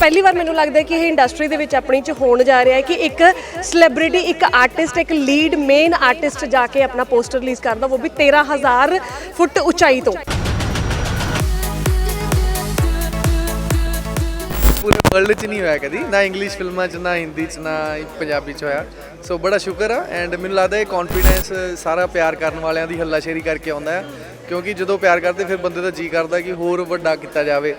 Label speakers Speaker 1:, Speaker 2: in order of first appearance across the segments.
Speaker 1: ਪਹਿਲੀ ਵਾਰ ਮੈਨੂੰ ਲੱਗਦਾ ਕਿ ਇਹ ਇੰਡਸਟਰੀ ਦੇ ਵਿੱਚ ਆਪਣੀ ਚ ਹੋਣ ਜਾ ਰਿਹਾ ਹੈ ਕਿ ਇੱਕ ਸੈਲੀਬ੍ਰਿਟੀ ਇੱਕ ਆਰਟਿਸਟ ਇੱਕ ਲੀਡ ਮੇਨ ਆਰਟਿਸਟ ਜਾ ਕੇ ਆਪਣਾ ਪੋਸਟਰ ਰਿਲੀਜ਼ ਕਰਦਾ, ਉਹ ਵੀ 13000 ਫੁੱਟ ਉਚਾਈ ਤੋਂ।
Speaker 2: ਪੂਰੇ ਵਰਲਡ 'ਚ ਨਹੀਂ ਹੋਇਆ ਕਦੀ, ਨਾ ਇੰਗਲਿਸ਼ ਫਿਲਮਾਂ 'ਚ, ਨਾ ਹਿੰਦੀ 'ਚ, ਨਾ ਪੰਜਾਬੀ 'ਚ ਹੋਇਆ। ਸੋ ਬੜਾ ਸ਼ੁਕਰ ਆ ਐਂਡ ਮੈਨੂੰ ਲੱਗਦਾ ਇਹ ਕੌਨਫੀਡੈਂਸ ਸਾਰਾ ਪਿਆਰ ਕਰਨ ਵਾਲਿਆਂ ਦੀ ਹੱਲਾਸ਼ੇਰੀ ਕਰਕੇ ਆਉਂਦਾ ਹੈ। ਕਿਉਂਕਿ ਜਦੋਂ ਪਿਆਰ ਕਰਦੇ, ਫਿਰ ਬੰਦੇ ਦਾ ਜੀ ਕਰਦਾ ਕਿ ਹੋਰ ਵੱਡਾ ਕੀਤਾ ਜਾਵੇ।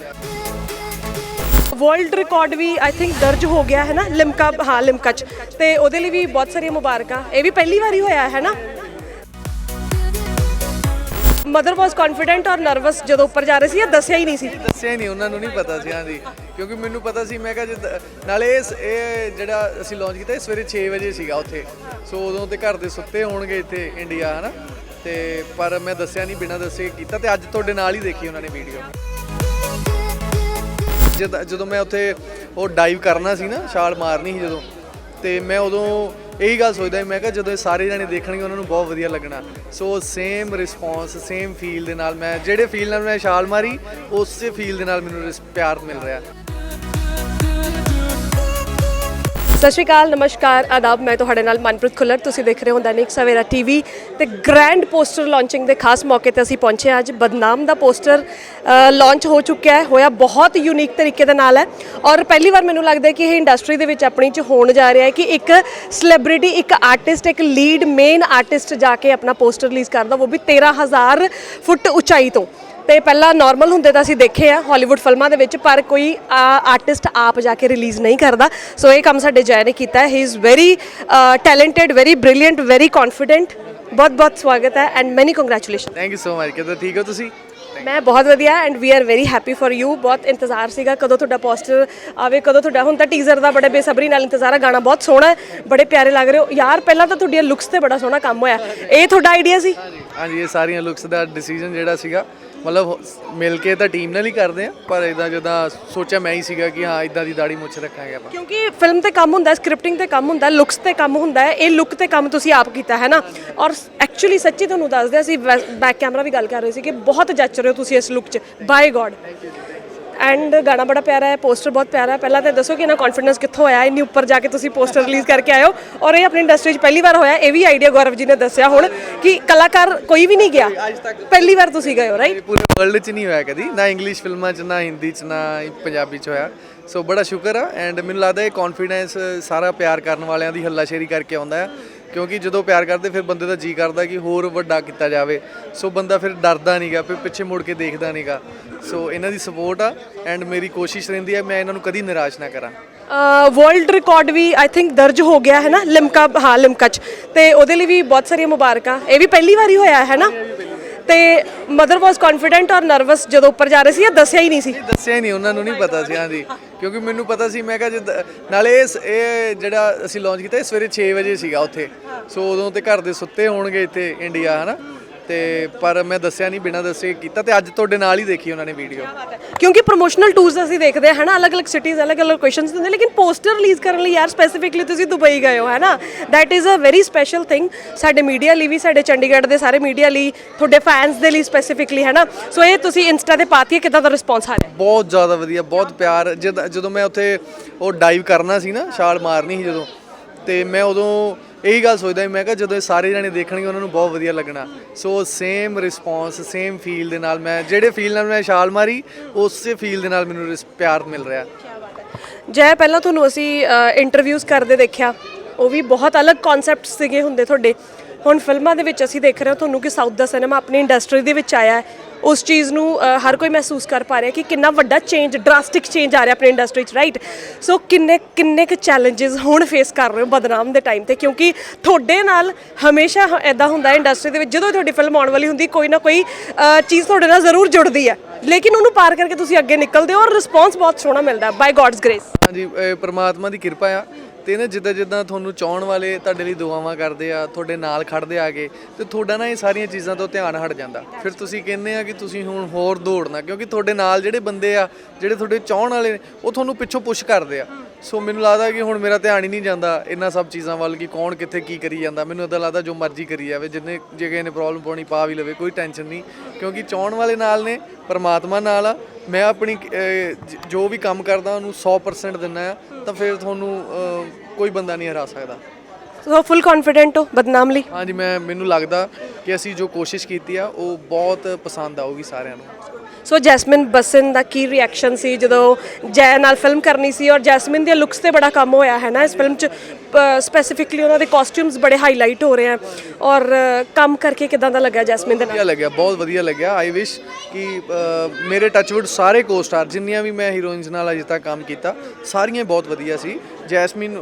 Speaker 1: ਵਰਲਡ ਰਿਕਾਰਡ ਵੀ ਆਈ ਥਿੰਕ ਦਰਜ ਹੋ ਗਿਆ ਹੈ ਨਾ ਲਿਮਕਾ, ਹਾਂ, ਲਿਮਕਾ ਚ। ਤੇ ਉਹਦੇ ਲਈ ਵੀ ਬਹੁਤ ਸਾਰੀਆਂ ਮੁਬਾਰਕਾਂ। ਇਹ ਵੀ ਪਹਿਲੀ ਵਾਰੀ ਹੋਇਆ ਹੈ ਨਾ? Mother was confident or nervous ਜਦੋਂ ਉੱਪਰ ਜਾ ਰਹੇ ਸੀ ਇਹ ਦੱਸਿਆ ਹੀ ਨਹੀਂ ਸੀ?
Speaker 2: ਦੱਸਿਆ ਹੀ ਨਹੀਂ, ਉਹਨਾਂ ਨੂੰ ਨਹੀਂ ਪਤਾ ਸੀ, ਹਾਂਜੀ। ਕਿਉਂਕਿ ਮੈਨੂੰ ਪਤਾ ਸੀ, ਮੈਂ ਕਿਹਾ ਜਦ ਨਾਲੇ ਇਸ ਇਹ ਜਿਹੜਾ ਅਸੀਂ ਲਾਂਚ ਕੀਤਾ, ਇਹ ਸਵੇਰੇ 6 ਵਜੇ ਸੀਗਾ ਉੱਥੇ। ਸੋ ਉਦੋਂ ਤੇ ਘਰ ਦੇ ਸੁੱਤੇ ਹੋਣਗੇ ਇੱਥੇ ਇੰਡੀਆ ਹਨਾ? ਤੇ ਪਰ ਮੈਂ ਦੱਸਿਆ ਨਹੀਂ, ਬਿਨਾਂ ਦੱਸੇ ਕੀਤਾ। ਤੇ ਅੱਜ ਤੁਹਾਡੇ ਨਾਲ ਹੀ ਦੇਖੀ ਉਹਨਾਂ ਨੇ ਵੀਡੀਓ ਜਦ ਜਦੋਂ ਮੈਂ ਉੱਥੇ ਉਹ ਡਾਈਵ ਕਰਨਾ ਸੀ ਨਾ ਛਾਲ ਮਾਰਨੀ ਸੀ ਜਦੋਂ ਤੇ ਮੈਂ ਉਦੋਂ ਇਹੀ ਗੱਲ ਸੋਚਦਾ ਸੀ, ਮੈਂ ਕਿਹਾ ਜਦੋਂ ਇਹ ਸਾਰੇ ਜਣੇ ਦੇਖਣਗੇ ਉਹਨਾਂ ਨੂੰ ਬਹੁਤ ਵਧੀਆ ਲੱਗਣਾ। So same response same feel ਦੇ ਨਾਲ ਮੈਂ ਜਿਹੜੇ ਫੀਲ ਨਾਲ ਮੈਂ ਛਾਲ ਮਾਰੀ ਉਸੇ ਫੀਲ ਦੇ ਨਾਲ ਮੈਨੂੰ ਰਿਸ- ਪਿਆਰ ਮਿਲ ਰਿਹਾ।
Speaker 1: ਸਤਿ ਸ਼੍ਰੀ ਅਕਾਲ, ਨਮਸਕਾਰ, ਆਦਾਬ। ਮੈਂ ਤੁਹਾਡੇ ਨਾਲ ਮਨਪ੍ਰੀਤ ਖੁੱਲਰ। ਤੁਸੀਂ ਦੇਖ ਰਹੇ ਹੋ ਦੈਨਿਕ ਸਵੇਰਾ ਟੀਵੀ ਤੇ ਗ੍ਰੈਂਡ ਪੋਸਟਰ ਲਾਂਚਿੰਗ ਦੇ ਖਾਸ ਮੌਕੇ ਤੇ ਅਸੀਂ ਪਹੁੰਚੇ ਹਾਂ। ਅੱਜ ਬਦਨਾਮ ਦਾ ਪੋਸਟਰ ਲਾਂਚ ਹੋ ਚੁੱਕਿਆ ਹੈ। ਹੋਇਆ ਬਹੁਤ ਯੂਨੀਕ ਤਰੀਕੇ ਦੇ ਨਾਲ ਹੈ। ਔਰ ਪਹਿਲੀ ਵਾਰ ਮੈਨੂੰ ਲੱਗਦਾ ਕਿ ਇਹ ਇੰਡਸਟਰੀ ਦੇ ਵਿੱਚ ਆਪਣੀ ਚ ਹੋਣ ਜਾ ਰਿਹਾ ਹੈ ਕਿ ਇੱਕ ਸੈਲੀਬ੍ਰਿਟੀ ਇੱਕ ਆਰਟਿਸਟ ਇੱਕ ਲੀਡ ਮੇਨ ਆਰਟਿਸਟ ਜਾ ਕੇ ਆਪਣਾ ਪੋਸਟਰ ਰਿਲੀਜ਼ ਕਰਦਾ, ਉਹ ਵੀ 13000 ਫੁੱਟ ਉਚਾਈ ਤੋਂ। ਤੇ ਪਹਿਲਾਂ ਨਾਰਮਲ ਹੁੰਦੇ ਤਾਂ ਅਸੀਂ ਦੇਖੇ ਆ ਹਾਲੀਵੁੱਡ ਫਿਲਮਾਂ ਦੇ ਵਿੱਚ ਪਰ ਕੋਈ ਆਰਟਿਸਟ ਆਪ ਜਾ ਕੇ ਰਿਲੀਜ਼ ਨਹੀਂ ਕਰਦਾ। ਸੋ ਇਹ ਕੰਮ ਸਾਡੇ ਜੈ ਨੇ ਕੀਤਾ। ਹੈ he is very talented very brilliant very confident ਬਹੁਤ ਬਹੁਤ ਸਵਾਗਤ ਹੈ and many congratulation
Speaker 2: thank you so much ਕਿਦਾਂ ਠੀਕ ਹੋ ਤੁਸੀਂ?
Speaker 1: ਮੈਂ ਬਹੁਤ ਵਧੀਆ and we are very happy for you ਬਹੁਤ ਇੰਤਜ਼ਾਰ ਸੀਗਾ ਕਦੋਂ ਤੁਹਾਡਾ ਪੋਸਟਰ ਆਵੇ ਕਦੋਂ ਤੁਹਾਡਾ ਹੁਣ ਤਾਂ ਟੀਜ਼ਰ ਦਾ ਬੜੇ ਬੇਸਬਰੀ ਨਾਲ ਇੰਤਜ਼ਾਰ ਹੈ ਗਾਣਾ ਬਹੁਤ ਸੋਹਣਾ ਹੈ ਬੜੇ ਪਿਆਰੇ ਲੱਗ ਰਹੇ ਹੋ। ਯਾਰ ਪਹਿਲਾਂ ਤਾਂ ਤੁਹਾਡੀਆਂ ਲੁੱਕਸ ਤੇ ਬੜਾ ਸੋਹਣਾ ਕੰਮ ਹੋਇਆ। ਇਹ ਤੁਹਾਡਾ ਆਈਡੀਆ ਸੀ?
Speaker 2: ਹਾਂਜੀ ਇਹ ਸਾਰੀਆਂ ਲੁੱਕਸ ਦਾ ਡਿਸੀਜਨ ਜਿਹੜਾ ਸੀਗਾ ਮਤਲਬ ਮਿਲ ਕੇ ਤਾਂ ਟੀਮ ਨਾਲ ਹੀ ਕਰਦੇ ਆ ਪਰ ਇਦਾਂ ਜਦਾਂ ਸੋਚਿਆ ਮੈਂ ਹੀ ਸੀਗਾ ਕਿ ਹਾਂ ਇਦਾਂ ਦੀ ਦਾੜੀ ਮੁੱਛ ਰੱਖਾਂਗੇ ਆਪਾਂ।
Speaker 1: ਕਿਉਂਕਿ ਫਿਲਮ ਤੇ ਕੰਮ ਹੁੰਦਾ ਸਕ੍ਰਿਪਟਿੰਗ ਤੇ ਕੰਮ ਹੁੰਦਾ ਲੁੱਕਸ ਤੇ ਕੰਮ ਹੁੰਦਾ ਹੈ, ਇਹ ਲੁੱਕ ਤੇ ਕੰਮ ਤੁਸੀਂ ਆਪ ਕੀਤਾ ਹੈ ਨਾ? ਔਰ ਐਕਚੁਅਲੀ ਸੱਚੀ ਤੁਹਾਨੂੰ ਦੱਸਦੇ ਅਸੀਂ ਬੈਕ ਕੈਮਰਾ ਵੀ ਗੱਲ ਕਰ ਰਹੇ ਸੀ ਕਿ ਬਹੁਤ ਜੱਚ ਰਹੇ ਹੋ ਤੁਸੀਂ ਇਸ ਲੁੱਕ 'ਚ। ਬਾਈ ਗੋਡ ਐਂਡ ਗਾਣਾ ਬੜਾ ਪਿਆਰਾ ਹੈ ਪੋਸਟਰ ਬਹੁਤ ਪਿਆਰਾ ਹੈ। ਪਹਿਲਾਂ ਤਾਂ ਦੱਸੋ ਕਿ ਇਹਨਾਂ ਕੌਨਫੀਡੈਂਸ ਕਿੱਥੋਂ ਆਇਆ ਇੰਨੀ ਉੱਪਰ ਜਾ ਕੇ ਤੁਸੀਂ ਪੋਸਟਰ ਰਿਲੀਜ਼ ਕਰਕੇ ਆਏ ਹੋ। ਔਰ ਇਹ ਆਪਣੀ ਇੰਡਸਟਰੀ 'ਚ ਪਹਿਲੀ ਵਾਰ ਹੋਇਆ ਇਹ ਵੀ ਆਈਡੀਆ ਗੌਰਵ ਜੀ ਨੇ ਦੱਸਿਆ ਹੁਣ ਕਿ ਕਲਾਕਾਰ ਕੋਈ ਵੀ ਨਹੀਂ ਗਿਆ। ਪਹਿਲੀ ਵਾਰ ਤੁਸੀਂ ਗਏ ਹੋ ਰਾਈਟ
Speaker 2: ਪੂਰੇ ਵਰਲਡ 'ਚ ਨਹੀਂ ਹੋਇਆ ਕਦੀ। ਨਾ ਇੰਗਲਿਸ਼ ਫਿਲਮਾਂ 'ਚ ਨਾ ਹਿੰਦੀ 'ਚ ਨਾ ਪੰਜਾਬੀ 'ਚ ਹੋਇਆ। ਸੋ ਬੜਾ ਸ਼ੁਕਰ ਆ। ਐਂਡ ਮੈਨੂੰ ਲੱਗਦਾ ਇਹ ਕੌਨਫੀਡੈਂਸ ਸਾਰਾ ਪਿਆਰ ਕਰਨ ਵਾਲਿਆਂ ਦੀ ਹੱਲਾਸ਼ੇਰੀ ਕਰਕੇ ਆਉਂਦਾ ਹੈ। ਕਿਉਂਕਿ ਜਦੋਂ ਪਿਆਰ ਕਰਦੇ ਫਿਰ ਬੰਦੇ ਦਾ ਜੀ ਕਰਦਾ ਕਿ ਹੋਰ ਵੱਡਾ ਕੀਤਾ ਜਾਵੇ। ਸੋ ਬੰਦਾ ਫਿਰ ਡਰਦਾ ਨਹੀਂਗਾ ਫਿਰ ਪਿੱਛੇ ਮੁੜ ਕੇ ਦੇਖਦਾ ਨਹੀਂਗਾ ਸੋ ਇਹਨਾਂ ਦੀ ਸਪੋਰਟ ਆ ਐਂਡ ਮੇਰੀ ਕੋਸ਼ਿਸ਼ ਰਹਿੰਦੀ ਹੈ ਮੈਂ ਇਹਨਾਂ ਨੂੰ ਕਦੀ ਨਿਰਾਸ਼ ਨਾ ਕਰਾਂ।
Speaker 1: ਵਰਲਡ ਰਿਕਾਰਡ ਵੀ ਆਈ ਥਿੰਕ ਦਰਜ ਹੋ ਗਿਆ ਹੈ ਨਾ ਲਿਮਕਾ ਹਾਂ ਲਿਮਕਾ ਚ। ਤੇ ਉਹਦੇ ਲਈ ਵੀ ਬਹੁਤ ਸਾਰੀਆਂ ਮੁਬਾਰਕਾਂ। ਇਹ ਵੀ ਪਹਿਲੀ ਵਾਰੀ ਹੋਇਆ ਹੈ ਨਾ? ਤੇ mother was confident or nervous ਜਦੋਂ ਉੱਪਰ ਜਾ ਰਹੇ ਸੀ ਇਹ ਦੱਸਿਆ ਹੀ ਨਹੀਂ ਸੀ?
Speaker 2: ਦੱਸਿਆ ਹੀ ਨਹੀਂ, ਉਹਨਾਂ ਨੂੰ ਨਹੀਂ ਪਤਾ ਸੀ, ਹਾਂਜੀ। ਕਿਉਂਕਿ ਮੈਨੂੰ ਪਤਾ ਸੀ, ਮੈਂ ਕਿਹਾ ਜਦ ਨਾਲੇ ਇਸ ਇਹ ਜਿਹੜਾ ਅਸੀਂ ਲਾਂਚ ਕੀਤਾ, ਇਹ ਸਵੇਰੇ 6 ਵਜੇ ਸੀਗਾ ਉੱਥੇ। ਸੋ ਉਦੋਂ ਤੇ ਘਰ ਦੇ ਸੁੱਤੇ ਹੋਣਗੇ ਇੱਥੇ ਇੰਡੀਆ ਹਨਾ? ਤੇ ਪਰ ਮੈਂ ਦੱਸਿਆ ਨਹੀਂ ਬਿਨਾਂ ਦੱਸੇ ਕੀਤਾ ਤੇ ਅੱਜ ਤੁਹਾਡੇ ਨਾਲ ਹੀ ਦੇਖੀ ਉਹਨਾਂ ਨੇ ਵੀਡੀਓ
Speaker 1: ਕਿਉਂਕਿ ਪ੍ਰੋਮੋਸ਼ਨਲ ਟੂਰਸ ਅਸੀਂ ਦੇਖਦੇ ਹਾਂ ਨਾ ਅਲੱਗ-ਅਲੱਗ ਸਿਟੀਜ਼ ਅਲੱਗ-ਅਲੱਗ ਲੋਕੇਸ਼ਨਸ ਹੁੰਦੇ ਲੇਕਿਨ ਪੋਸਟਰ ਰਿਲੀਜ਼ ਕਰਨ ਲਈ ਯਾਰ ਸਪੈਸੀਫਿਕਲੀ ਤੁਸੀਂ ਦੁਬਈ ਗਏ ਹੋ ਹੈ ਨਾ that is a very special thing ਸਾਡੇ ਮੀਡੀਆ ਲਈ ਵੀ ਸਾਡੇ ਚੰਡੀਗੜ੍ਹ ਦੇ ਸਾਰੇ ਮੀਡੀਆ ਲਈ ਤੁਹਾਡੇ ਫੈਨਸ ਦੇ ਲਈ ਸਪੈਸੀਫਿਕਲੀ ਹੈ ਨਾ ਸੋ ਇਹ ਤੁਸੀਂ ਇੰਸਟਾ ਤੇ ਪਾਤੀ ਹੈ ਕਿਦਾਂ ਦਾ ਰਿਸਪੌਂਸ ਆ ਰਿਹਾ?
Speaker 2: ਬਹੁਤ ਜ਼ਿਆਦਾ ਵਧੀਆ ਬਹੁਤ ਪਿਆਰ। ਜਦ ਜਦੋਂ ਮੈਂ ਉੱਥੇ ਉਹ ਡਾਈਵ ਕਰਨਾ ਸੀ ਨਾ ਛਾਲ ਮਾਰਨੀ ਸੀ ਜਦੋਂ ਤੇ ਮੈਂ ਉਦੋਂ ਇਹੀ ਗੱਲ ਸੋਚਦਾ ਸੀ, ਮੈਂ ਕਿਹਾ ਜਦੋਂ ਇਹ ਸਾਰੇ ਜਾਣੇ ਦੇਖਣਗੇ ਉਹਨਾਂ ਨੂੰ ਬਹੁਤ ਵਧੀਆ ਲੱਗਣਾ। So same response same feel ਦੇ ਨਾਲ ਮੈਂ ਜਿਹੜੇ ਫੀਲ ਨਾਲ ਮੈਂ ਛਾਲ ਮਾਰੀ ਉਸੇ ਫੀਲ ਦੇ ਨਾਲ ਮੈਨੂੰ ਰਿਸ- ਪਿਆਰ ਮਿਲ ਰਿਹਾ।
Speaker 1: ਜੈ ਪਹਿਲਾਂ ਤੁਹਾਨੂੰ ਅਸੀਂ ਇੰਟਰਵਿਊਜ਼ ਕਰਦੇ ਦੇਖਿਆ। ਉਹ ਵੀ ਬਹੁਤ ਅਲੱਗ ਕਨਸੈਪਟਸ ਸੀਗੇ ਹੁੰਦੇ ਤੁਹਾਡੇ। ਹੁਣ ਫਿਲਮਾਂ ਦੇ ਵਿੱਚ ਅਸੀਂ ਦੇਖ ਰਹੇ ਹਾਂ, ਤੁਹਾਨੂੰ ਕਿ ਸਾਊਥ ਦਾ ਸਿਨੇਮਾ ਆਪਣੀ ਇੰਡਸਟਰੀ ਦੇ ਵਿੱਚ ਆਇਆ ਹੈ। ਉਸ ਚੀਜ਼ ਨੂੰ ਹਰ ਕੋਈ ਮਹਿਸੂਸ ਕਰ ਪਾ ਰਿਹਾ ਕਿ ਕਿੰਨਾ ਵੱਡਾ ਚੇਂਜ ਡਰਾਸਟਿਕ ਚੇਂਜ ਆ ਰਿਹਾ ਆਪਣੀ ਇੰਡਸਟਰੀ 'ਚ ਰਾਈਟ ਸੋ ਕਿੰਨੇ ਕਿੰਨੇ ਕੁ ਚੈਲੰਜਸ ਹੁਣ ਫੇਸ ਕਰ ਰਹੇ ਹੋ ਬਦਨਾਮ ਦੇ ਟਾਈਮ ਤੇ? ਕਿਉਂਕਿ ਤੁਹਾਡੇ ਨਾਲ ਹਮੇਸ਼ਾ ਐਦਾਂ ਹੁੰਦਾ ਇੰਡਸਟਰੀ ਦੇ ਵਿੱਚ, ਜਦੋਂ ਤੁਹਾਡੀ ਫਿਲਮ ਆਉਣ ਵਾਲੀ ਹੁੰਦੀ, ਕੋਈ ਨਾ ਕੋਈ ਚੀਜ਼ ਤੁਹਾਡੇ ਨਾਲ ਜ਼ਰੂਰ ਜੁੜਦੀ ਹੈ। ਲੇਕਿਨ ਉਹਨੂੰ ਪਾਰ ਕਰਕੇ ਤੁਸੀਂ ਅੱਗੇ ਨਿਕਲਦੇ ਹੋ ਔਰ ਰਿਸਪੌਂਸ ਬਹੁਤ ਸੋਹਣਾ ਮਿਲਦਾ ਬਾਈ ਗॉड्स ਗ੍ਰੇਸ
Speaker 2: ਹਾਂਜੀ, ਇਹ ਦੀ ਕਿਰਪਾ ਆ। ਤੇ ਨਾ ਜਿੱਦਾਂ ਜਿੱਦਾਂ ਤੁਹਾਨੂੰ ਚਾਹਣ ਵਾਲੇ ਤੁਹਾਡੇ ਲਈ ਦੁਆਵਾਂ ਕਰਦੇ ਆ, ਤੁਹਾਡੇ ਨਾਲ ਖੜਦੇ ਆ ਕੇ, ਤੇ ਤੁਹਾਡਾ ਨਾ ਇਹ ਸਾਰੀਆਂ ਚੀਜ਼ਾਂ ਤੋਂ ਧਿਆਨ ਹਟ ਜਾਂਦਾ। ਫਿਰ ਤੁਸੀਂ ਕਹਿੰਦੇ ਆ ਕਿ ਤੁਸੀਂ ਹੁਣ ਹੋਰ ਦੌੜਨਾ ਕਿਉਂਕਿ ਤੁਹਾਡੇ ਨਾਲ ਜਿਹੜੇ ਬੰਦੇ ਆ, ਜਿਹੜੇ ਤੁਹਾਡੇ ਚਾਹਣ ਵਾਲੇ ਨੇ, ਉਹ ਤੁਹਾਨੂੰ ਪਿੱਛੋਂ ਪੁਸ਼ ਕਰਦੇ ਆ। ਸੋ ਮੈਨੂੰ ਲੱਗਦਾ ਕਿ ਹੁਣ ਮੇਰਾ ਧਿਆਨ ਹੀ ਨਹੀਂ ਜਾਂਦਾ ਇਹਨਾਂ ਸਭ ਚੀਜ਼ਾਂ ਵੱਲ ਕਿ ਕੌਣ ਕਿੱਥੇ ਕੀ ਕਰੀ ਜਾਂਦਾ। ਮੈਨੂੰ ਇਦਾਂ ਲੱਗਦਾ ਜੋ ਮਰਜ਼ੀ ਕਰੀ ਜਾਵੇ, ਜਿੰਨੇ ਜੇ ਕਿਸੇ ਨੇ ਪ੍ਰੋਬਲਮ ਪਾਉਣੀ, ਪਾ ਵੀ ਲਵੇ, ਕੋਈ ਟੈਨਸ਼ਨ ਨਹੀਂ। ਕਿਉਂਕਿ ਚਾਹਣ ਵਾਲੇ ਨਾਲ ਨੇ ਪਰਮਾਤਮਾ ਨਾਲ ਆ। ਮੈਂ ਆਪਣੀ ਜ- ਵੀ ਕੰਮ ਕਰਦਾ ਉਹਨੂੰ 100% ਦਿੰਦਾ ਆ ਤਾਂ ਫਿਰ ਤੁਹਾਨੂੰ ਕੋਈ ਬੰਦਾ ਨਹੀਂ ਹਰਾ ਸਕਦਾ।
Speaker 1: ਸੋ ਫੁੱਲ ਕੌਨਫੀਡੈਂਟ ਹੋ ਬਦਨਾਮ ਲਈ?
Speaker 2: ਹਾਂਜੀ ਮੈਂ ਮੈਨੂੰ ਲੱਗਦਾ ਕਿ ਅਸੀਂ ਜੋ ਕੋਸ਼ਿਸ਼ ਕੀਤੀ ਆ ਉਹ ਬਹੁਤ ਪਸੰਦ ਆਊਗੀ ਸਾਰਿਆਂ ਨੂੰ।
Speaker 1: ਸੋ ਜੈਸਮਿਨ ਬਸਨ ਦਾ ਕੀ ਰਿਐਕਸ਼ਨ ਸੀ ਜਦੋਂ ਜੈ ਨਾਲ ਫਿਲਮ ਕਰਨੀ ਸੀ? ਔਰ ਜੈਸਮਿਨ ਦੇ ਲੁੱਕਸ ਤੇ ਬੜਾ ਕੰਮ ਹੋਇਆ ਹੈ ਨਾ? ਇਸ ਫਿਲਮ 'ਚ ਸਪੈਸੀਫਿਕਲੀ ਉਹਨਾਂ ਦੇ ਕਾਸਟਿਊਮਸ ਬੜੇ ਹਾਈਲਾਈਟ ਹੋ ਰਹੇ ਆ। ਔਰ ਕੰਮ ਕਰਕੇ ਕਿਦਾਂ ਦਾ ਲੱਗਾ ਜੈਸਮਿਨ ਦੇ ਨਾਲ?
Speaker 2: ਵਧੀਆ ਲੱਗਿਆ ਬਹੁਤ ਵਧੀਆ ਲੱਗਿਆ। ਆਈ ਵਿਸ਼ ਕਿ ਮੇਰੇ ਟੱਚਵੁੱਡ ਸਾਰੇ ਕੋ-ਸਟਾਰ ਜਿੰਨੀਆਂ ਵੀ ਮੈਂ ਹੀਰੋਇਨਸ ਨਾਲ ਅਜੇ ਤੱਕ ਕੰਮ ਕੀਤਾ ਸਾਰੀਆਂ ਬਹੁਤ ਵਧੀਆ ਸੀ। ਜੈਸਮਿਨ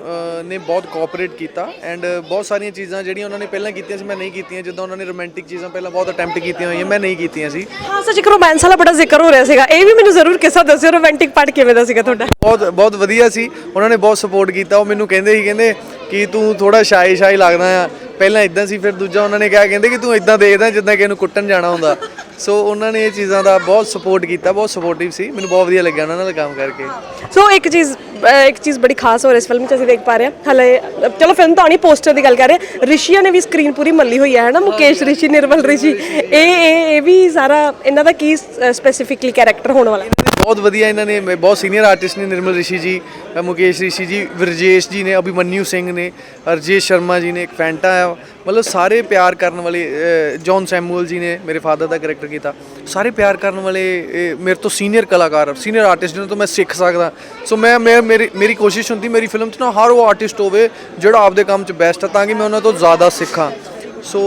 Speaker 2: ਨੇ ਬਹੁਤ ਕੋਆਪਰੇਟ ਕੀਤਾ ਐਂਡ ਬਹੁਤ ਸਾਰੀਆਂ ਚੀਜ਼ਾਂ ਜਿਹੜੀਆਂ ਉਹਨਾਂ ਨੇ ਪਹਿਲਾਂ ਕੀਤੀਆਂ ਸੀ ਮੈਂ ਨਹੀਂ ਕੀਤੀਆਂ। ਜਿੱਦਾਂ ਉਹਨਾਂ ਨੇ ਰੋਮਾਂਟਿਕ ਚੀਜ਼ਾਂ ਪਹਿਲਾਂ ਬਹੁਤ ਅਟੈਂਪਟ ਕੀਤੀਆਂ ਹੋਈਆਂ ਮੈਂ ਨਹੀਂ ਕੀਤੀਆਂ ਸੀ।
Speaker 1: ਹਾਂ ਸੱਚ ਇੱਕ ਰੋਮਾਂਸ ਵਾਲਾ ਬੜਾ ਜ਼ਿਕਰ ਹੋ ਰਿਹਾ ਸੀਗਾ। ਇਹ ਵੀ ਮੈਨੂੰ ਜ਼ਰੂਰ ਕਿੱਸਾ ਦੱਸਿਓ, ਰੋਮਾਂਟਿਕ ਪਾਰਟ ਕਿਵੇਂ ਦਾ ਸੀਗਾ ਤੁਹਾਡਾ?
Speaker 2: ਬਹੁਤ ਬਹੁਤ ਵਧੀਆ ਸੀ। ਉਹਨਾਂ ਨੇ ਬਹੁਤ ਸਪੋਰਟ ਕੀਤਾ। ਉਹ ਮੈਨੂੰ ਕਹਿੰਦੇ ਸੀ, ਕਹਿੰਦੇ ਕਿ ਤੂੰ ਥੋੜਾ ਸ਼ਾਈ ਸ਼ਾਈ ਲੱਗਦਾ ਆ। ਪਹਿਲਾਂ ਇਦਾਂ ਸੀ, ਫਿਰ ਦੂਜਾ ਉਹਨਾਂ ਨੇ ਕਿਹਾ, ਕਹਿੰਦੇ ਕਿ ਤੂੰ ਇਦਾਂ ਦੇਖਦਾ ਜਿੱਦਾਂ ਕਿ ਇਹਨੂੰ ਕੁੱਟਣ ਜਾਣਾ ਹੁੰਦਾ। ਸੋ ਉਹਨਾਂ ਨੇ ਇਹ ਚੀਜ਼ਾਂ ਦਾ ਬਹੁਤ ਸਪੋਰਟ ਕੀਤਾ, ਬਹੁਤ ਸਪੋਰਟਿਵ ਸੀ। ਮੈਨੂੰ ਬਹੁਤ ਵਧੀਆ ਲੱਗਿਆ ਉਹਨਾਂ ਨਾਲ ਕੰਮ ਕਰਕੇ।
Speaker 1: ਸੋ ਇੱਕ ਚੀਜ਼ ਇੱਕ ਚੀਜ਼ ਬੜੀ ਖਾਸ ਹੋਰ ਇਸ ਫਿਲਮ 'ਚ ਅਸੀਂ ਦੇਖ ਪਾ ਰਹੇ ਹਾਂ। ਹਲੇ ਚਲੋ ਫਿਲਮ ਤਾਂ ਨਹੀਂ ਪੋਸਟਰ ਦੀ ਗੱਲ ਕਰ ਰਹੇ ਹਾਂ। ਰਿਸ਼ੀਆ ਨੇ ਵੀ ਸਕਰੀਨ ਪੂਰੀ ਮੱਲੀ ਹੋਈ ਹੈ ਹੈ ਨਾ ਮੁਕੇਸ਼ ਰਿਸ਼ੀ, ਨਿਰਮਲ ਰਿਸ਼ੀ। ਇਹ ਇਹ ਵੀ ਸਾਰਾ, ਇਹਨਾਂ ਦਾ ਕੀ ਸਪੈਸੀਫਿਕਲੀ ਕੈਰੈਕਟਰ ਹੋਣ ਵਾਲਾ
Speaker 2: ਬਹੁਤ ਵਧੀਆ ਇਹਨਾਂ ਨੇ ਮੈਂ- ਬਹੁਤ ਸੀਨੀਅਰ ਆਰਟਿਸਟ ਨੇ ਨਿਰਮਲ ਰਿਸ਼ੀ ਜੀ ਮੁਕੇਸ਼ ਰਿਸ਼ੀ ਜੀ ਵਿਰਜੇਸ਼ ਜੀ ਨੇ ਅਭਿਮਨਿਊ ਸਿੰਘ ਨੇ ਅਰਜੇਸ਼ ਸ਼ਰਮਾ ਜੀ ਨੇ ਇੱਕ ਫੈਂਟਾ ਆ ਮਤਲਬ ਸਾਰੇ ਪਿਆਰ ਕਰਨ ਵਾਲੇ ਅ, ਜੌਨ ਸੈਮੂਅਲ ਜੀ ਨੇ ਮੇਰੇ ਫਾਦਰ ਦਾ ਕੈਰੈਕਟਰ ਕੀਤਾ। ਸਾਰੇ ਪਿਆਰ ਕਰਨ ਵਾਲੇ ਮੇਰੇ ਤੋਂ ਸੀਨੀਅਰ ਕਲਾਕਾਰ ਸੀਨੀਅਰ ਆਰਟਿਸਟ ਜਿਹਨਾਂ ਤੋਂ ਮੈਂ ਸਿੱਖ ਸਕਦਾ। ਸੋ ਮੈਂ ਮੈਂ ਮੇਰੀ ਮੇਰੀ ਕੋਸ਼ਿਸ਼ ਹੁੰਦੀ ਮੇਰੀ ਫਿਲਮ 'ਚ ਨਾ ਹਰ ਉਹ ਆਰਟਿਸਟ ਹੋਵੇ ਜਿਹੜਾ ਆਪਦੇ ਕੰਮ 'ਚ ਬੈਸਟ ਆ ਤਾਂ ਕਿ ਮੈਂ ਉਹਨਾਂ ਤੋਂ ਜ਼ਿਆਦਾ ਸਿੱਖਾਂ। ਸੋ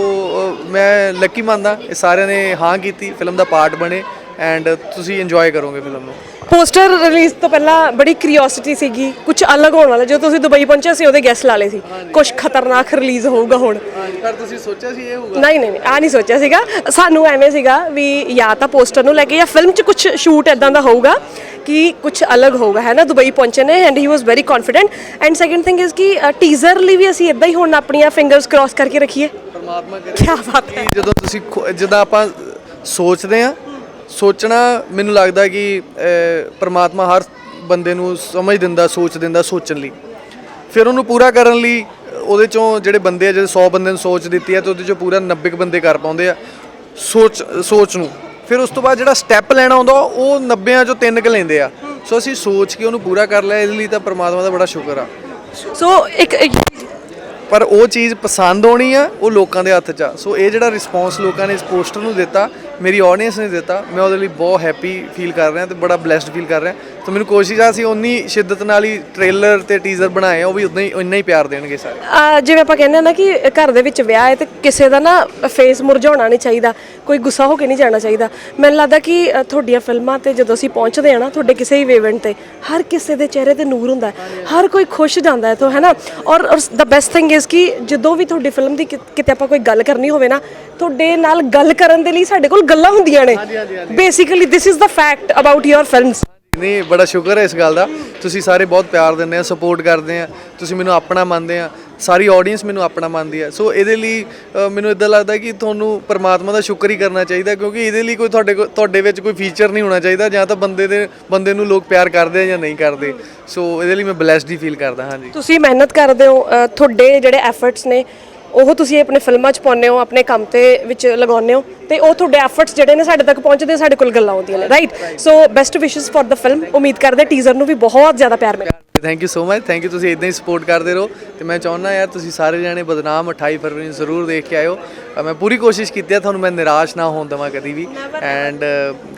Speaker 2: ਮੈਂ ਲੱਕੀ ਮੰਨਦਾ ਇਹ ਸਾਰਿਆਂ ਨੇ ਹਾਂ ਕੀਤੀ ਫਿਲਮ ਦਾ ਪਾਰਟ ਬਣੇ। ਐਂਡ ਤੁਸੀਂ ਇੰਜੋਏ ਕਰੋਗੇ ਫਿਲਮ ਨੂੰ।
Speaker 1: ਪੋਸਟਰ ਰਿਲੀਜ਼ ਤੋਂ ਪਹਿਲਾਂ ਬੜੀ ਕਿਉਰਿਓਸਿਟੀ ਸੀਗੀ ਕੁਝ ਅਲੱਗ ਹੋਣ ਵਾਲਾ। ਜਦੋਂ ਤੁਸੀਂ ਦੁਬਈ ਪਹੁੰਚੇ ਸੀ ਉਹਦੇ ਗੈਸ ਲਾ ਲਏ ਸੀ। ਕੁਝ ਖਤਰਨਾਕ ਰਿਲੀਜ਼ ਹੋਊਗਾ ਹੁਣ।
Speaker 2: ਪਰ ਤੁਸੀਂ ਸੋਚਿਆ ਸੀ ਇਹ ਹੋਊਗਾ?
Speaker 1: ਨਹੀਂ ਨਹੀਂ ਆ ਨਹੀਂ ਸੋਚਿਆ ਸੀਗਾ। ਸਾਨੂੰ ਐਵੇਂ ਸੀਗਾ ਵੀ ਜਾਂ ਤਾਂ ਪੋਸਟਰ ਨੂੰ ਲੈ ਕੇ ਜਾਂ ਫਿਲਮ 'ਚ ਕੁਝ ਸ਼ੂਟ ਇਦਾਂ ਦਾ ਹੋਊਗਾ ਕਿ ਕੁਝ ਅਲੱਗ ਹੋਊਗਾ ਹੈ ਨਾ? ਦੁਬਈ ਪਹੁੰਚੇ ਨੇ and he was very confident and second thing is ਕਿ ਟੀਜ਼ਰ ਲਈ ਵੀ ਅਸੀਂ ਇਦਾਂ ਹੀ ਹੁਣ ਆਪਣੀਆਂ ਫਿੰਗਰਸ ਕ੍ਰਾਸ ਕਰਕੇ ਰੱਖੀਏ।
Speaker 2: ਪਰਮਾਤਮਾ ਕਰੇ।
Speaker 1: ਕੀ ਬਾਤ ਹੈ।
Speaker 2: ਜਦੋਂ ਤੁਸੀਂ ਜਦੋਂ ਆਪਾਂ ਸੋਚਦੇ ਆ ਸੋਚਣਾ ਮੈਨੂੰ ਲੱਗਦਾ ਕਿ ਪਰਮਾਤਮਾ ਹਰ ਬੰਦੇ ਨੂੰ ਸਮਝ ਦਿੰਦਾ ਸੋਚ ਦਿੰਦਾ ਸੋਚਣ ਲਈ। ਫਿਰ ਉਹਨੂੰ ਪੂਰਾ ਕਰਨ ਲਈ ਉਹਦੇ ਚੋਂ ਜਿਹੜੇ ਬੰਦੇ ਆ ਜਿਹੜੇ 100 ਬੰਦੇ ਨੂੰ ਸੋਚ ਦਿੱਤੀ ਹੈ ਤੇ ਉਹਦੇ ਚੋਂ ਪੂਰਾ 90 ਕੁ ਬੰਦੇ ਕਰ ਪਾਉਂਦੇ ਆ ਸੋਚ ਸੋਚ ਨੂੰ। ਫਿਰ ਉਸ ਤੋਂ ਬਾਅਦ ਜਿਹੜਾ ਸਟੈਪ ਲੈਣਾ ਹੁੰਦਾ ਉਹ 90ਾਂ ਚੋਂ ਤਿੰਨ ਕ ਲੈਂਦੇ ਆ। ਸੋ ਅਸੀਂ ਸੋਚ ਕੇ ਉਹਨੂੰ ਪੂਰਾ ਕਰ ਲਿਆ ਇਹਦੇ ਲਈ ਤਾਂ ਪਰਮਾਤਮਾ ਦਾ ਬੜਾ ਸ਼ੁਕਰ ਆ।
Speaker 1: ਸੋ ਇੱਕ ਇੱਕ-
Speaker 2: ਪਰ ਉਹ ਚੀਜ਼ ਪਸੰਦ ਆਉਣੀ ਆ ਉਹ ਲੋਕਾਂ ਦੇ ਹੱਥ 'ਚ ਆ। ਸੋ ਇਹ ਜਿਹੜਾ ਰਿਸਪੌਂਸ ਲੋਕਾਂ ਨੇ ਇਸ ਪੋਸਟਰ ਨੂੰ ਦਿੱਤਾ ਮੇਰੀ ਆਡੀਅנס ਨੇ ਦਿੱਤਾ। ਮੈਂ ਉਹਦੇ ਲਈ ਬਹੁਤ ਹੈਪੀ ਫੀਲ ਕਰ ਰਿਹਾ ਤੇ ਬੜਾ ਬlesed ਫੀਲ ਕਰ ਰਿਹਾ। ਤੇ ਮੈਨੂੰ ਕੋਸ਼ਿਸ਼ ਆ ਸੀ ਉਨੀ ਸ਼ਿੱਦਤ ਨਾਲ ਹੀ ਟ੍ਰੇਲਰ ਤੇ ਟੀਜ਼ਰ ਬਣਾਏ ਆ, ਉਹ ਵੀ ਉਦਾਂ ਹੀ ਉਨਾ ਹੀ ਪਿਆਰ ਦੇਣਗੇ ਸਾਰੇ।
Speaker 1: ਆ, ਜਿਵੇਂ ਆਪਾਂ ਕਹਿੰਦੇ ਆ ਨਾ ਕਿ ਘਰ ਦੇ ਵਿੱਚ ਵਿਆਹ ਹੈ ਤੇ ਕਿਸੇ ਦਾ ਨਾ ਫੇਸ ਮੁਰਝਾਉਣਾ ਨਹੀਂ ਚਾਹੀਦਾ ਕੋਈ ਗੁੱਸਾ ਹੋ ਕੇ ਨਹੀਂ ਜਾਣਾ ਚਾਹੀਦਾ। ਮੈਨੂੰ ਲੱਗਦਾ ਕਿ ਅ, ਤੁਹਾਡੀਆਂ ਫਿਲਮਾਂ ਤੇ ਜਦੋਂ ਅਸੀਂ ਪਹੁੰਚਦੇ ਆ ਨਾ ਤੁਹਾਡੇ ਕਿਸੇ ਵੀ ਇਵੈਂਟ ਤੇ ਹਰ ਕਿਸੇ ਦੇ ਚਿਹਰੇ ਤੇ ਨੂਰ ਹੁੰਦਾ ਹੈ। ਹਰ ਕੋਈ ਖੁਸ਼ ਜਾਂਦਾ ਹੈ ਤੋਂ ਹੈ ਨਾ? ਔਰ ਦ ਬੈਸਟ ਥਿੰਗ ਇਜ਼ ਕਿ ਜਦੋਂ ਵੀ ਤੁਹਾਡੀ ਫਿਲਮ ਦੀ ਕਿ- ਕਿਤੇ ਆਪਾਂ ਕੋਈ ਗੱਲ ਕਰਨੀ ਹੋਵੇ ਨਾ ਤੁਹਾਡੇ ਨਾਲ ਗੱਲ ਕਰਨ ਦੇ ਲਈ ਸਾਡੇ ਕੋਲ ਗੱਲਾਂ ਹੁੰਦੀਆਂ ਨੇ। Basically this is the fact about your films
Speaker 2: ਨਹੀਂ ਬੜਾ ਸ਼ੁਕਰ ਹੈ ਇਸ ਗੱਲ ਦਾ। ਤੁਸੀਂ ਸਾਰੇ ਬਹੁਤ ਪਿਆਰ ਦਿੰਦੇ ਆ ਸਪੋਰਟ ਕਰਦੇ ਆ। ਤੁਸੀਂ ਮੈਨੂੰ ਆਪਣਾ ਮੰਨਦੇ ਆ। ਸਾਰੀ ਆਡੀਅנס ਮੈਨੂੰ ਆਪਣਾ ਮੰਨਦੀ ਆ। ਸੋ ਇਹਦੇ ਲਈ ਅ, ਮੈਨੂੰ ਇਦਾਂ ਲੱਗਦਾ ਕਿ ਤੁਹਾਨੂੰ ਪਰਮਾਤਮਾ ਦਾ ਸ਼ੁਕਰ ਹੀ ਕਰਨਾ ਚਾਹੀਦਾ ਕਿਉਂਕਿ ਇਹਦੇ ਲਈ ਕੋਈ ਤੁਹਾਡੇ ਕੋਲ ਤੁਹਾਡੇ ਵਿੱਚ ਕੋਈ ਫੀਚਰ ਨਹੀਂ ਹੋਣਾ ਚਾਹੀਦਾ ਜਾਂ ਤਾਂ ਬੰਦੇ ਦੇ ਬੰਦੇ ਨੂੰ ਲੋਕ ਪਿਆਰ ਕਰਦੇ ਆ ਜਾਂ ਨਹੀਂ ਕਰਦੇ। ਸੋ ਇਹਦੇ ਲਈ ਮੈਂ ਬlesed ਹੀ ਫੀਲ ਕਰਦਾ ਹਾਂਜੀ।
Speaker 1: ਤੁਸੀਂ ਮਿਹਨਤ ਕਰਦੇ ਹੋ ਅ, ਤੁਹਾਡੇ ਜਿਹੜੇ ਐਫਰਟਸ ਨੇ ਉਹ ਤੁਸੀਂ ਆਪਣੇ ਫਿਲਮਾਂ 'ਚ ਪਾਉਂਦੇ ਹੋ ਆਪਣੇ ਕੰਮ ਤੇ ਵਿੱਚ ਲਗਾਉਂਦੇ ਹੋ ਤੇ ਉਹ ਤੁਹਾਡੇ ਐਫਰਟਸ ਜਿਹੜੇ ਨੇ ਸਾਡੇ ਤੱਕ ਪਹੁੰਚਦੇ ਸਾਡੇ ਕੋਲ ਗੱਲਾਂ ਆਉਂਦੀਆਂ ਨੇ right so best wishes for the film ਉਮੀਦ ਕਰਦੇ ਟੀਜ਼ਰ ਨੂੰ ਵੀ ਬਹੁਤ ਜ਼ਿਆਦਾ ਪਿਆਰ ਮਿਲੇ
Speaker 2: thank you so much thank you ਤੁਸੀਂ ਇਦਾਂ ਹੀ ਸਪੋਰਟ ਕਰਦੇ ਰਹੋ। ਤੇ ਮੈਂ ਚਾਹੁੰਦਾ ਯਾਰ ਤੁਸੀਂ ਸਾਰੇ ਜਣੇ ਬਦਨਾਮ 28 ਫਰਵਰੀ ਨੂੰ ਜ਼ਰੂਰ ਦੇਖ ਕੇ ਆਇਓ। ਮੈਂ ਪੂਰੀ ਕੋਸ਼ਿਸ਼ ਕੀਤੀ ਹੈ ਤੁਹਾਨੂੰ ਮੈਂ ਨਿਰਾਸ਼ ਨਾ ਹੋਣ ਦੇਵਾਂ ਕਦੀ ਵੀ। And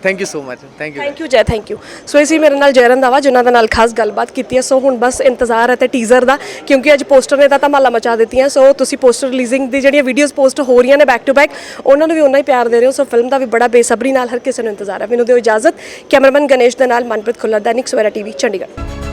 Speaker 2: thank you so much thank you
Speaker 1: thank you Jai thank you so ਇਸੀ ਮੇਰੇ ਨਾਲ ਜੈ ਰੰਧਾਵਾ ਜਿਨ੍ਹਾਂ ਦੇ ਨਾਲ ਖਾਸ ਗੱਲਬਾਤ ਕੀਤੀ ਹੈ ਸੋ ਹੁਣ ਬਸ ਇੰਤਜ਼ਾਰ ਹੈ ਤੇ ਟੀਜ਼ਰ ਦਾ ਕਿਉਂਕਿ ਅੱਜ ਪੋਸਟਰ ਨੇ ਤਾਂ ਧਮਾਲਾ ਮਚਾ ਦਿੱਤੀਆਂ ਸੋ ਤੁਸੀਂ ਪੋਸਟਰ ਰਿਲੀਜ਼ਿੰਗ ਦੀ ਜਿਹੜੀਆਂ ਵੀਡੀਓਜ਼ ਪੋਸਟ ਹੋ ਰਹੀਆਂ ਨੇ ਬੈਕ ਟੂ ਬੈਕ ਉਹਨਾਂ ਨੂੰ ਵੀ ਉਨਾ ਹੀ ਪਿਆਰ ਦੇ ਰਹੇ ਹੋ। ਸੋ ਫਿਲਮ ਦਾ ਵੀ ਬੜਾ ਬੇਸਬਰੀ ਨਾਲ ਹਰ ਕਿਸੇ ਨੂੰ ਇੰਤਜ਼ਾਰ ਹੈ ਮੈਨੂੰ ਦਿਓ ਇਜਾਜ਼ਤ। ਕੈਮਰਾਮੈਨ ਗਣੇਸ਼ ਦੇ ਨਾਲ ਮਨਪ੍ਰੀਤ ਖੁੱਲਰ ਦਾ ਨਿਕ ਸਵੇਰਾ ਟੀਵੀ ਚੰਡੀਗੜ੍ਹ।